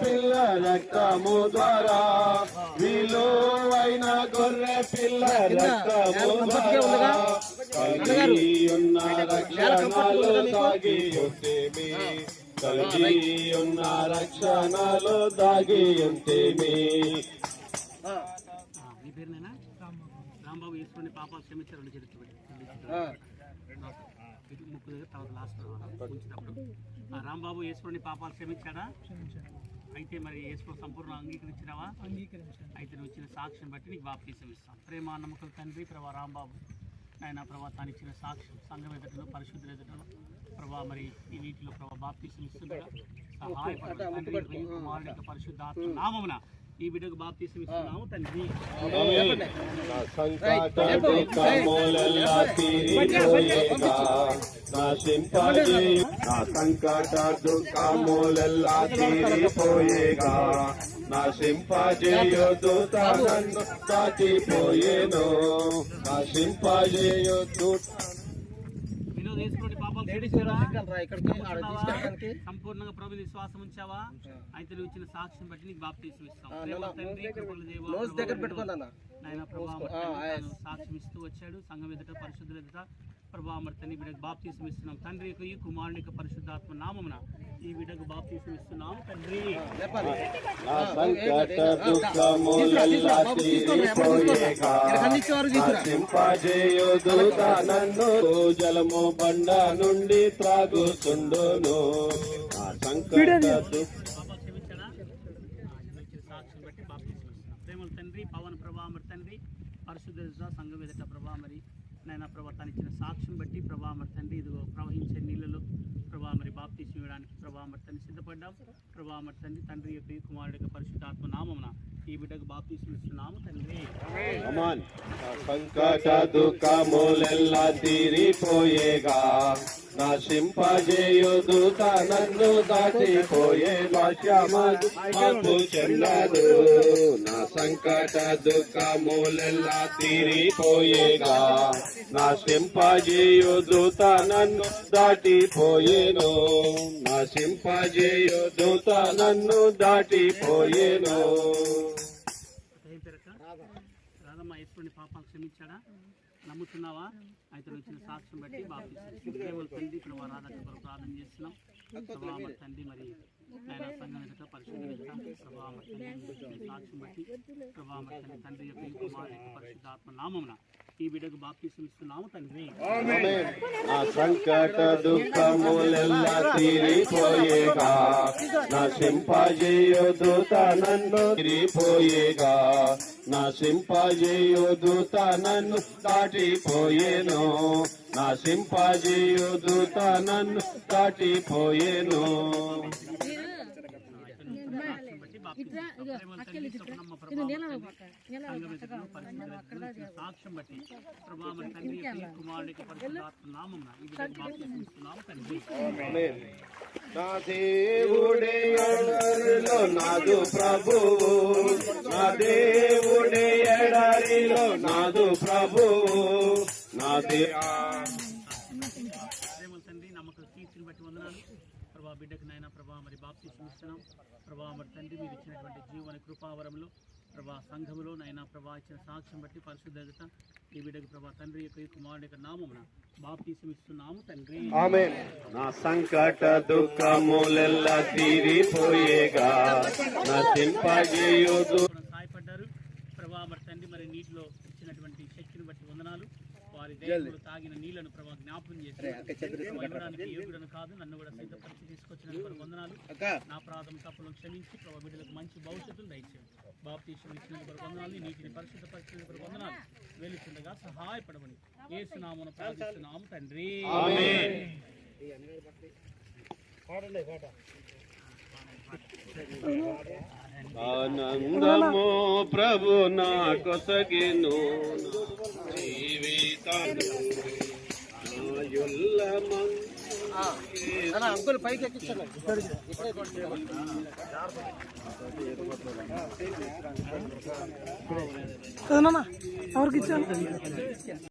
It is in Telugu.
పిల్ల రక్తము ద్వారా విలువైన గొర్రె పిల్ల రక్తము ద్వారా. కలిగి ఉన్న రక్షణలో దాగి ఉంటేమి కలిగి ఉన్న రక్షణలో దాగి ఉంటేమి మీ పేరునేనా? రాంబాబు. ఈశ్వరుని పాపాలు క్షమించారని ఇది ముక్కు దగ్గర తర్వాత లాస్ట్ ఉంచినప్పుడు ఆ రాంబాబు ఈశ్వరుని పాపాలు క్షమించాడా? అయితే మరి ఈశ్వరు సంపూర్ణ అంగీకరించినావా? అయితే నువ్వు ఇచ్చిన సాక్ష్యం బట్టి నీకు బాప్తీసం ఇస్తాం. ప్రేమ నమ్మకం తండ్రి ప్రభా రాంబాబు ఆయన ప్రభా తాను ఇచ్చిన సాక్ష్యం సంఘం ఎదుటలో పరిశుద్ధుల ఎదుటలో ప్రభా మరి ఈ నీటిలో ప్రభా బాప్తీసం ఇస్తుండగా సహాయపడు పరిశుద్ధాత్మ నామమున ఈ బిడ్డకు బాప్తీసం ఇస్తున్నాము తండ్రి నా సంకట దుఃఖములెల్లా తీరిపోయేగా. నా నాశింపజేయొద్దు నన్ను దాటిపోయేను వినోద్ పాపాలు క్షమించారా? సంపూర్ణంగా ప్రభు విశ్వాసం ఉంచావా అయితే నువ్వు ఇచ్చిన సాక్ష్యం బట్టి నీకు బాప్తీసం ఇస్తాం. నాయన సాక్ష్యం ఇస్తూ వచ్చాడు. సంఘం ఎదుట పరిశుద్ధుల ఎదుట మరి తండ్రి బిడ్డకు బాప్తీసం ఇస్తున్నాం. తండ్రి యొక్క ఈ కుమారుని యొక్క పరిశుద్ధాత్మ నామమున ఈ బిడ్డకు బాప్తీసం ఇస్తున్నాం తండ్రి. నన్ను జలము బండ నుండి త్రాగుతుండును. ప్రేమల తండ్రి పవన్ ప్రభా మరి తండ్రి పరిశుద్ధ సంఘం ఎదుట ప్రభా మరి నాయన ప్రభా తను ఇచ్చిన సాక్ష్యం బట్టి ప్రభా మరి తండ్రి ఇదిగో ప్రవహించే నీళ్ళలో ప్రభా మరి బాప్తీసం ఇవ్వడానికి ప్రభా మరి తండ్రి సిద్ధపడ్డాం. ప్రభా మరి తండ్రి తండ్రి యొక్క ఈ యొక్క పరిశుద్ధాత్మ నామమున ఈ బిడ్డకు బాప్తీసం ఇస్తున్నాము తండ్రి. అమాన్ సంకట దుఃఖములెల్లా తీరిపోయేగా. నశింపజేయుదు నన్ను దాటిపోయే భాష్యమదు మాకు చెల్లదు నా సంకట దుఃఖములెల్లా తీరిపోయేగా. నశింపజేయుదు నన్ను దాటిపోయేను. నశింపజేయుదు నన్ను దాటిపోయేను. రాధమ్మ పాపాలు క్షమించాడా? నమ్ముతున్నావా? అయితే వచ్చిన ఇచ్చిన సాక్ష్యం బట్టి బాబు కేవలం తండ్రి ఇక్కడ మా ప్రార్థన చేస్తున్నాం. తండ్రి మరి ఆయన సంఘం ఎదుట పరిశుద్ధి బట్టి ప్రభా తండ్రి యొక్క ఈ పరిశుద్ధాత్మ నామమున ఈ బిడ్డకు బాప్తీసం ఇస్తున్నాము తండ్రి నా సంకట దుఃఖములెల్లా తీరిపోయేగా నా సింపజేయుదు నన్ను తీరిపోయేగా నా సింపజేయుదు నన్ను దాటిపోయేను నా సింపజేయుదు నన్ను దాటిపోయేను సాక్ష్యం బట్టి తండ్రి, సప్నమ్మ ప్రభా ప్రభా నా దేవుడే ఎడరిలో నాదు ప్రభువు. నా దేవుడే ఎడరిలో నాదు నా ప్రేమల తండ్రి నమ్మకం తీర్చిని బట్టి వందనాలు. ప్రభా బిడ్డకు నాయన ప్రభా మరి బాప్తి ఇస్తున్నాం. ప్రభా మరి తండ్రి మీరు ఇచ్చినటువంటి జీవన కృపావరంలో ప్రభా సంఘములో నైనా ప్రభా ఇచ్చిన సాక్ష్యం బట్టి పరిశుద్ధ ఎదుట ఈ బిడ్డకు ప్రభా తండ్రి యొక్క ఈ కుమారుడి యొక్క నామమున బాప్తీసం ఇస్తున్నాము తండ్రి. నా సంకట దుఃఖములెల్ల తీరిపోయేగా నా సహాయపడ్డారు ప్రభా మరి తండ్రి మరి నీటిలో ఇచ్చినటువంటి శక్తిని బట్టి వందనాలు. వారి దేవుడు తాగిన నీళ్ళను ప్రభా జ్ఞాపకం చేసి యోగుడను కాదు నన్ను కూడా సిద్ధపరిచి తీసుకొచ్చిన వందనాలు. నా ప్రాథమిక తప్పులను క్షమించి ప్రభా బిడ్డలకు మంచి భవిష్యత్తును దయచేయండి. బాప్తీసం ఇచ్చినందుకు వారి వందనాలు. నీటిని పరిశుద్ధ పరిస్థితులకు వారి వందనాలు. వెలుచుండగా సహాయపడమని ఏసునామను ప్రార్థిస్తున్నాము తండ్రి. ఆనందము ప్రభు నా కొసగిను జీవితాలు అంకుల్ పైకి ఎక్కించాను ఎవరికి ఇచ్చాను